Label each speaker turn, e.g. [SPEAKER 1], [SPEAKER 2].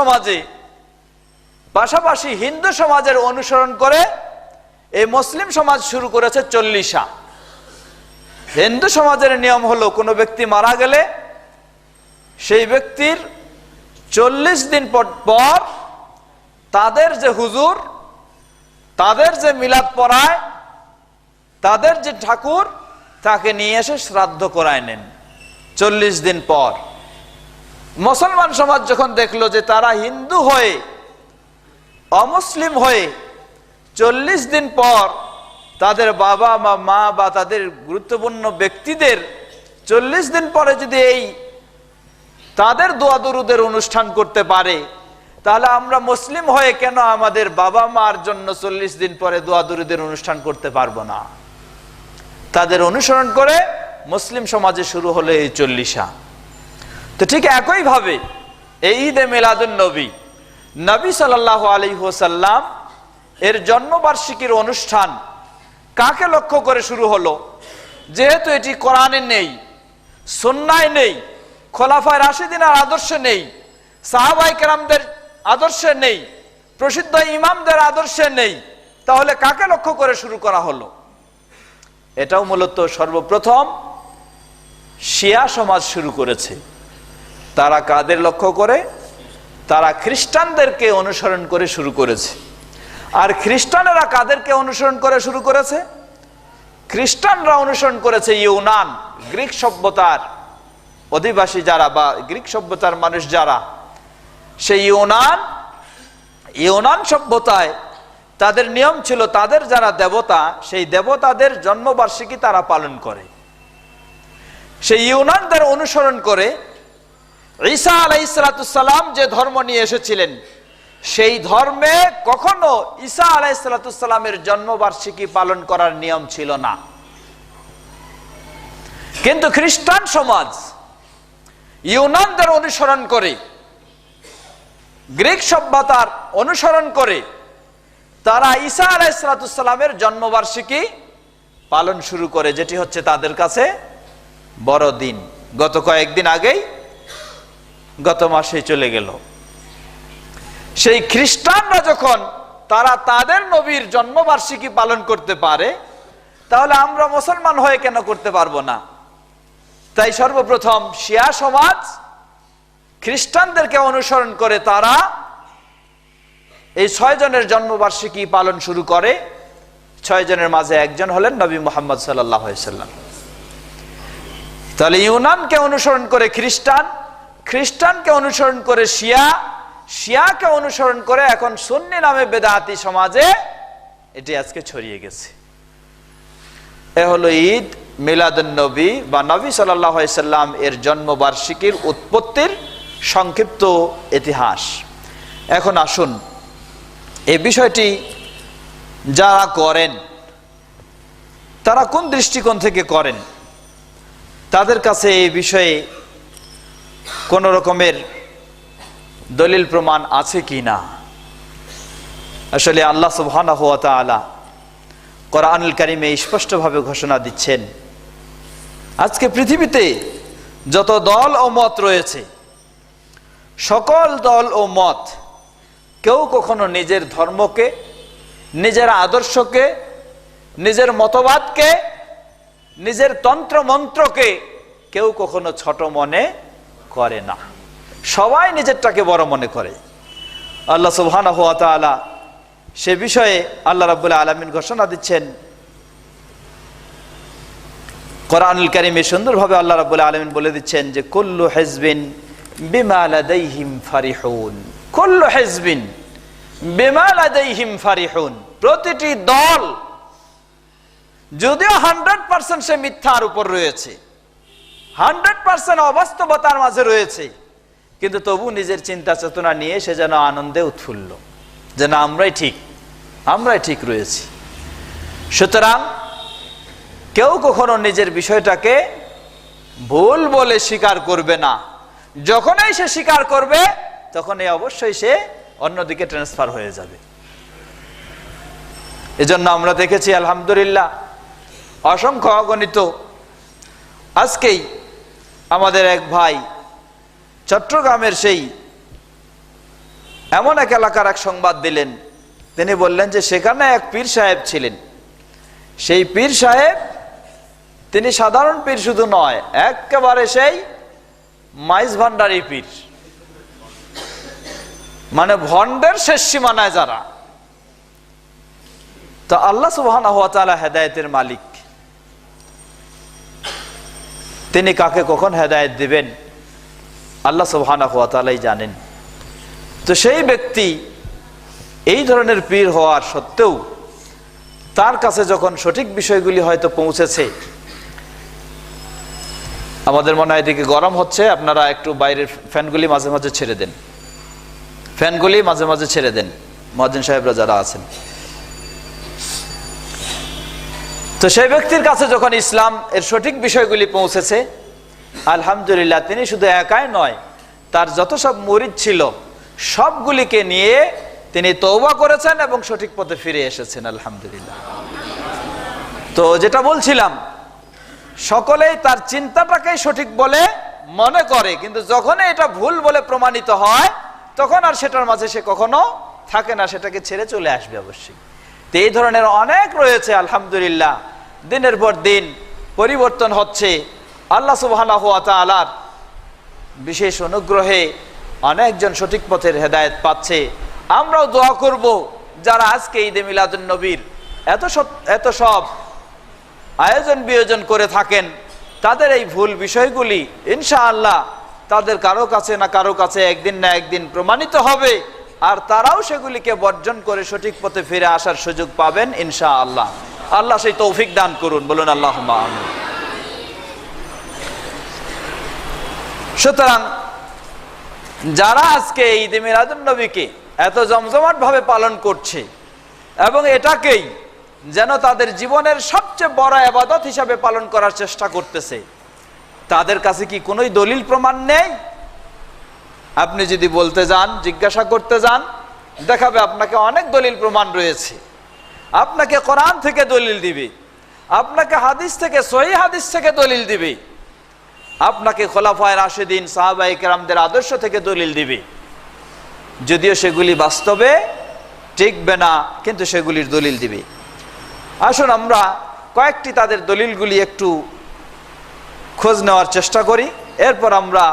[SPEAKER 1] সমাজে, পাশাপাশি হিন্দু সমাজের অনুসরণ করে এই মুসলিম সমাজ শুরু করেছে চল্লিশা। হিন্দু সমাজের নিয়ম হলো, কোনো ব্যক্তি মারা গেলে সেই ব্যক্তির চল্লিশ দিন পর তাদের যে হুজুর, তাদের যে মিলাদ পড়ায়, তাদের যে ঠাকুর, তাকে নিয়ে এসে শ্রাদ্ধ করায় নেন। চল্লিশ দিন পর। মুসলমান সমাজ যখন দেখল যে তারা হিন্দু হয়ে, অমুসলিম হয়ে, চল্লিশ দিন পর তাদের বাবা বা মা বা তাদের গুরুত্বপূর্ণ ব্যক্তিদের চল্লিশ দিন পরে যদি এই তাদের দোয়া দরুদের অনুষ্ঠান করতে পারে, তাহলে আমরা মুসলিম হয়ে কেন আমাদের বাবা মার জন্য চল্লিশ দিন পরে দোয়া দরুদের অনুষ্ঠান করতে পারব না? তাদের অনুসরণ করে মুসলিম সমাজে শুরু হলো এই চল্লিশা। তো ঠিক একইভাবে এই ঈদে মিলাদুন নবী নবী সাল্লাহ আলী হোসাল্লাম এর জন্মবার্ষিকীর অনুষ্ঠান কাকে লক্ষ্য করে শুরু হলো? যেহেতু এটি কোরআনে নেই সন্ন্যায় নেই, খোলাফায় রাশিদিনার আদর্শে নেই সাহাবাই কেরামদের আদর্শে নেই, প্রসিদ্ধ ইমামদের আদর্শে নেই, তাহলে কাকে লক্ষ্য করে শুরু করা হলো? এটাও মূলত সর্বপ্রথম শিয়া সমাজ শুরু করেছে। তারা কাদের লক্ষ্য করে? তারা খ্রিস্টানদেরকে অনুসরণ করে শুরু করেছে। আর খ্রিস্টানেরা কাদেরকে অনুসরণ করে শুরু করেছে? খ্রিস্টানরা অনুসরণ করেছে ইউনান, গ্রিক সভ্যতার অধিবাসী যারা বা গ্রিক সভ্যতার মানুষ যারা, সেই ইউনান ইউনান সভ্যতায় তাদের নিয়ম ছিল তাদের যারা দেবতা, সেই দেবতাদের জন্মবার্ষিকী তারা পালন করে। সেই ইউনানদের অনুসরণ করে ঈসা আলাইসালাতুসাল্লাম যে ধর্ম নিয়ে এসেছিলেন, সেই ধর্মে কখনো ঈসা আলাইসালাতুসাল্লামের জন্মবার্ষিকী পালন করার নিয়ম ছিল না। কিন্তু খ্রিস্টান সমাজ ইউনানদের অনুসরণ করে, গ্রিক সভ্যতার অনুসরণ করে, তারা ঈসা আলাইসালাতুসাল্লামের জন্মবার্ষিকী পালন শুরু করে, যেটি হচ্ছে তাদের কাছে বড় দিন গত কয়েকদিন আগেই গত মাসে চলে গেল। সেই খ্রিস্টানরা যখন তারা তাদের নবীর জন্মবার্ষিকী পালন করতে পারে, তাহলে আমরা মুসলমান হয়ে কেন করতে পারব না? তাই সর্বপ্রথম শিয়া সমাজ খ্রিস্টানদেরকে অনুসরণ করে তারা এই ছয় জনের জন্মবার্ষিকী পালন শুরু করে। ছয় জনের মাঝে একজন হলেন নবী মোহাম্মদ সাল্লাম। তাহলে ইউনানকে অনুসরণ করে খ্রিস্টান খ্রিস্টানকে অনুসরণ করে শিয়া, শিয়াকে অনুসরণ করে এখন সুন্নি নামে বেদাতি সমাজে এটি আজকে ছড়িয়ে গেছে। এ হলো ঈদ মিলাদুন্নবী বা নবী সাল্লাম এর জন্মবার্ষিকীর উৎপত্তির সংক্ষিপ্ত ইতিহাস। এখন আসুন এ বিষয়টি যারা করেন, তারা কোন দৃষ্টিকোণ থেকে করেন? তাদের কাছে এই বিষয়ে কোন রকমের দলিল প্রমাণ আছে কি না? আসলে আল্লাহ সুবহানা হুয়া তালা কোরআনুল কারিমে স্পষ্টভাবে ঘোষণা দিচ্ছেন, আজকে পৃথিবীতে যত দল ও মত রয়েছে, সকল দল ও মত কেউ কখনো নিজের ধর্মকে, নিজের আদর্শকে, নিজের মতবাদকে, নিজের তন্ত্র মন্ত্রকে কেউ কখনো ছোট মনে করে না। সবাই নিজেরটাকে বড় মনে করে। আল্লাহ সুবহান হুয়া তালা সে বিষয়ে আল্লাহ রাবুল্লাহ আলমিন ঘোষণা দিচ্ছেন। কোরআনুল কারিমে সুন্দরভাবে আল্লাহ রাবুল্লাহ আলমিন বলে দিচ্ছেন যে, কুল্লু হেজবিন বিমালাদাইহিম ফারিহুন। কুল্লু হেজবিন বিমালাদাইহিম ফারিহুন। প্রতিটি দল, যদিও হান্ড্রেড পার্সেন্ট সে মিথ্যার উপর রয়েছে হান্ড্রেড পার্সেন্ট অবাস্তবতার মাঝে রয়েছে। কিন্তু তবু নিজের চিন্তা চেতনা নিয়ে সে যেন আনন্দে উৎফুল্ল। যেন আমরাই ঠিক আমরাই ঠিক রয়েছি। সুতরাং কেউ কখনো নিজের বিষয়টাকে ভুল বলে স্বীকার করবে না। যখনই সে স্বীকার করবে, তখনই অবশ্যই সে অন্যদিকে ট্রান্সফার হয়ে যাবে। এজন্য আমরা দেখেছি, আলহামদুলিল্লাহ, অসংখ্য অগণিত, আজকেই আমাদের এক ভাই, চট্টগ্রামের সেই এমন এক এলাকার এক সংবাদ দিলেন। তিনি বললেন যে, সেখানে এক পীর সাহেব ছিলেন। সেই পীর সাহেব, তিনি সাধারণ পীর শুধু নয়, একেবারে সেই মাইজ ভান্ডারি পীর। মানে ভণ্ডের শেষ সীমানায় যারা। তো আল্লাহ সুবাহ হেদায়তের মালিক। তিনি কাকে কখন হেদায়ত দিবেন? আল্লাহ সুবাহ জানেন। তো সেই ব্যক্তি এই ধরনের পীর হওয়ার সত্ত্বেও তার কাছে যখন সঠিক বিষয়গুলি হয়তো পৌঁছেছে, আমাদের মনে হয় এদিকে গরম হচ্ছে, আপনারা একটু বাইরের ফ্যানগুলি মাঝে মাঝে ছেড়ে দেন। ফ্যানগুলি মাঝে মাঝে ছেড়ে দেন। মহাজিন সাহেবরা যারা আছেন। তো সেই ব্যক্তির কাছে যখন ইসলাম এর সঠিক বিষয়গুলি পৌঁছেছে, আলহামদুলিল্লাহ তিনি শুধু একাই নয়, তার যত সব মরিদ ছিল, সবগুলিকে নিয়ে তিনি তৌবা করেছেন এবং সঠিক পথে ফিরে এসেছেন, আলহামদুলিল্লাহ। তো যেটা বলছিলাম, সকলেই তার চিন্তাটাকেই সঠিক বলে মনে করে, কিন্তু যখন এটা ভুল বলে প্রমাণিত হয়, তখন আর সেটার মাঝে সে কখনো থাকে না, সেটাকে ছেড়ে চলে আসবে অবশ্যই। তো এই ধরনের অনেক রয়েছে, আলহামদুলিল্লাহ। দিনের পর দিন পরিবর্তন হচ্ছে। আল্লাহ সুবাহ আলার বিশেষ অনুগ্রহে অনেকজন সঠিক পথের হেদায়ত পাচ্ছে। আমরাও দোয়া করব যারা আজকে ঈদে মিলাদুন নবীর এত সব এত সব আয়োজন বিয়োজন করে থাকেন, তাদের এই ভুল বিষয়গুলি ইনশাআল্লাহ তাদের কারও কাছে না কারও কাছে একদিন না একদিন প্রমাণিত হবে আর তারাও সেগুলিকে বর্জন করে সঠিক পথে ফিরে আসার সুযোগ পাবেন ইনশা আল্লাহ সেই তৌফিক দান করুন, বলুন আল্লাহ। সুতরাং যারা আজকে ঈদ মিলাদুন নবীকে এত জমজমাট ভাবে পালন করছে এবং এটাকেই যেন তাদের জীবনের সবচেয়ে বড় আবাদত হিসাবে পালন করার চেষ্টা করতেছে, তাদের কাছে কি কোনোই দলিল প্রমাণ নেই আপনি যদি বলতে যান, জিজ্ঞাসা করতে যান, দেখাবে আপনাকে অনেক দলিল প্রমাণ রয়েছে আপনাকে কোরআন থেকে দলিল দিবে। আপনাকে হাদিস থেকে, সহি হাদিস থেকে দলিল দিবে। আপনাকে খোলাফায় রাশেদিন সাহাবাই কেরামদের আদর্শ থেকে দলিল দিবে। যদিও সেগুলি বাস্তবে টিকবে না, কিন্তু সেগুলির দলিল দিবে। আসুন আমরা কয়েকটি তাদের দলিলগুলি একটু খোঁজ নেওয়ার চেষ্টা করি। এরপর আমরা